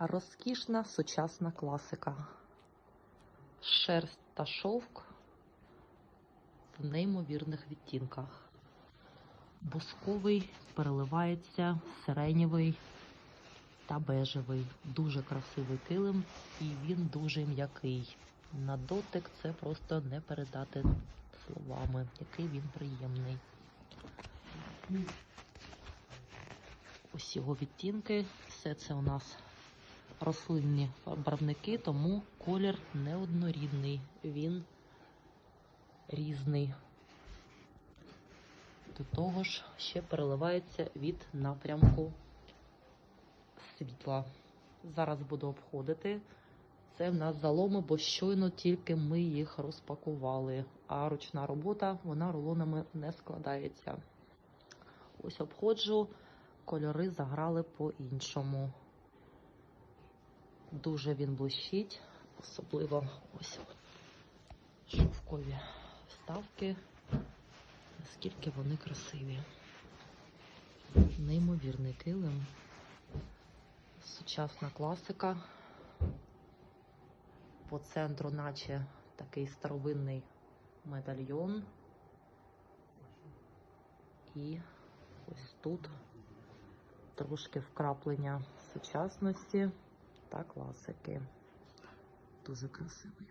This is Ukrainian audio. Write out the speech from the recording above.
Розкішна сучасна класика. Шерсть та шовк в неймовірних відтінках. Бусковий переливається сиренєвий та бежевий. Дуже красивий килим і він дуже м'який. На дотик це просто не передати словами, який він приємний. Ось його відтінки. Все це у нас рослинні барвники, тому колір неоднорідний. Він різний. До того ж, ще переливається від напрямку світла. Зараз буду обходити. Це в нас заломи, бо щойно тільки ми їх розпакували. А ручна робота, вона рулонами не складається. Ось обходжу, кольори заграли по-іншому. Дуже він блищить, особливо ось шовкові вставки. Наскільки вони красиві. Неймовірний килим. Сучасна класика. По центру, наче такий старовинний медальйон. І ось тут трошки вкраплення сучасності та класики. Дуже красивий.